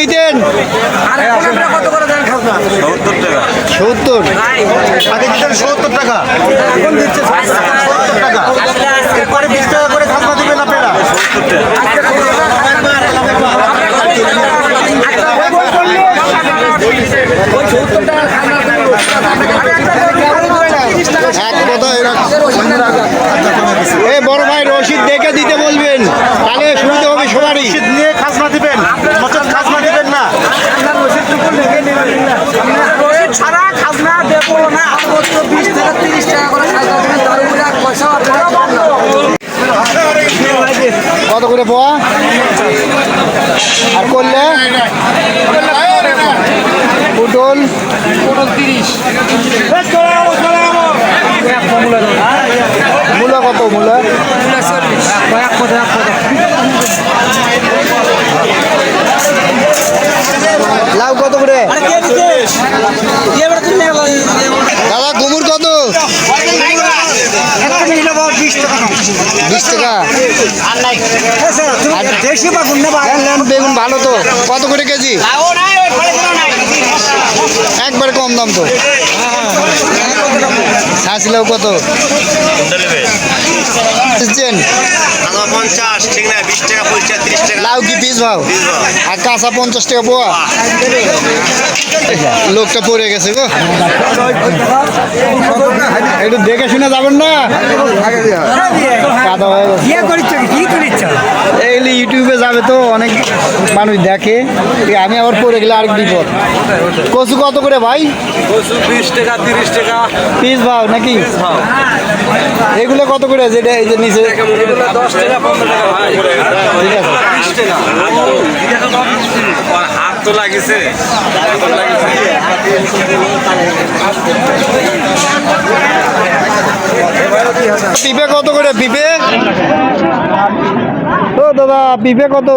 দিতেন কত করে দেন খাজনা সত্তর টাকা আগে দিতেন সত্তর টাকা এখন দিচ্ছে সত্তর টাকা এরপরে বিশ টাকা করে খাজনা দিবেন আপনারা এক কথা বড় ভাই রশিদ দেখে দিতে বলবেন তাহলে সুবিধা হবে সবারই রসিদ নিয়ে খাজনা দিবেন নচেত খাজনা দিবেন না ছাড়া খাজনা দেবো না সর্বোচ্চ বিশ থেকে তিরিশ টাকা করে খাজনা দেবেন তার উপরে আর পয়সা আপনারা পাবেন না। কত করে পোয়া আর করলে? পটল। পটল কত মূলা? লাউ কত করে দাদা গুমুর কত বিশ টাকা আর নেন, বেগুন ভালো তো। কত করে কেজি? একবারে কম দাম তো। ছাঁচলেও কত? বুঝছেন পঞ্চাশ ঠিক না বিশ টাকা পঁচিশ ত্রিশ টাকা। লাউ কি পিস ভাও? আর কাঁচা পঞ্চাশ টাকা পোয়া? লোকটা পড়ে গেছে গো। একটু দেখে শুনে যাবেন না? কাদা হয়ে গেছে ইউটিউবে যাবে তো অনেক মানুষ দেখে। আমি আবার পরে গেলে আরেক বিপদ। কচু কত করে ভাই? বিশ টাকা তিরিশ টাকা। পিস ভাও নাকি? এগুলো কত করে যেটা এই যে নিচে? দশ টাকা পনেরো টাকা ভাই। ঠিক আছে। হাত তো লাগিছে। পিপে কত করে পিপে? ও দাদা পিপে কত?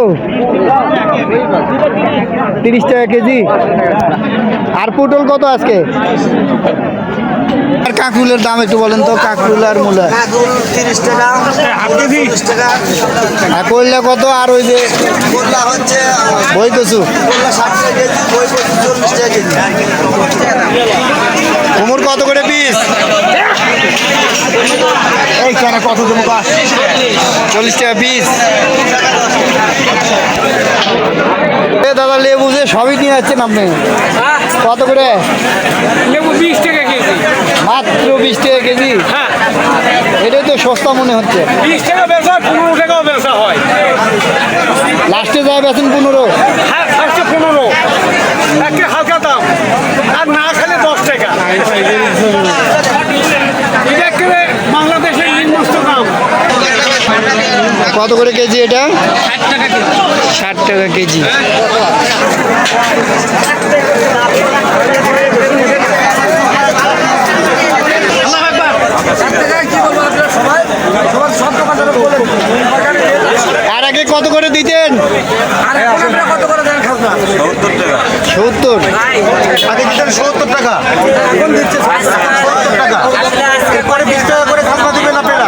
তিরিশ টাকা কেজি। আর পটল কত আজকে? আর কাঁকরুলের দাম একটু বলেন তো কাঁকরুল আর মূলা। তিরিশ টাকা আর করলে কত? আর ওই যে হচ্ছে বই কচু কুমুর কত করে পিস? এই কত দেবো চল্লিশ টাকা পিস। দাদা লেবু যে সবই নিয়ে যাচ্ছেন আপনি? কত করে? লেবু বিশ টাকা কেজি। মাত্র বিশ টাকা কেজি? হ্যাঁ। এটাই তো সস্তা মনে হচ্ছে। বিশ টাকা হয় পনেরো টাকাও ব্যবসা হয়। লাস্টে যায় বেছেন পনেরো হ্যাঁ ফার্স্টে পনেরো একটা হালকা দাম আর না খেলে দশ টাকা এটা একেবারে বাংলাদেশের নিম্নস্ত দাম কত করে কেজি এটা? ষাট টাকা কেজি। ষাট টাকা কেজি ষাট টাকায় কি বলব আপনারা সবাই সবার সব দোকানদার বলে আর আগে কত করে দিতেন? আর এখন আপনারা কত করে দেন খাজনা সত্তর। টাকা আগে দিতেন সত্তর টাকা। এখন দিচ্ছে সত্তর টাকা। এরপরে বিশ টাকা করে খাজনা দিবেন আপনারা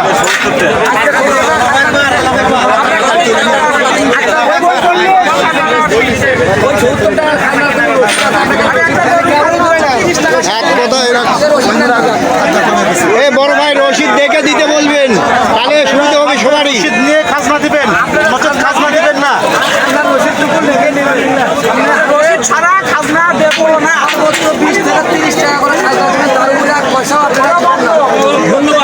এক কথা এ বড় ভাই রশিদ দেখে দিতে বলবেন। তাহলে সুবিধা হবে সবারই। নিয়ে খাজনা দিবেন। খাজনা দিবেন না। ছাড়া খাজনা দেবো না। বিশ থেকে তিরিশ টাকা করে খাজনা দেবেন। তার উপরে আর পয়সা আপনারা পাবেন না।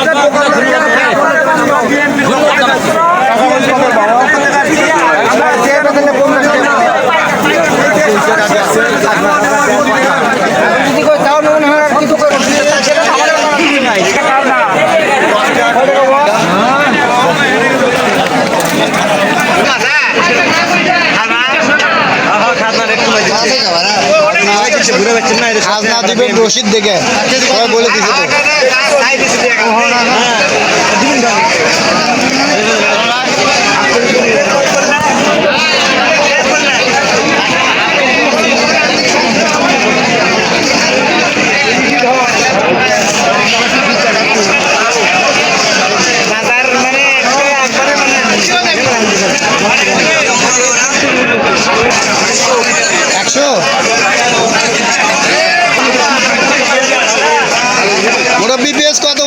যদি ঘুরে পাচ্ছেন না খাজনা দিবেন রশিদ দেখে। সবাই বলে দিছে একশো? পেঁয়াজ কত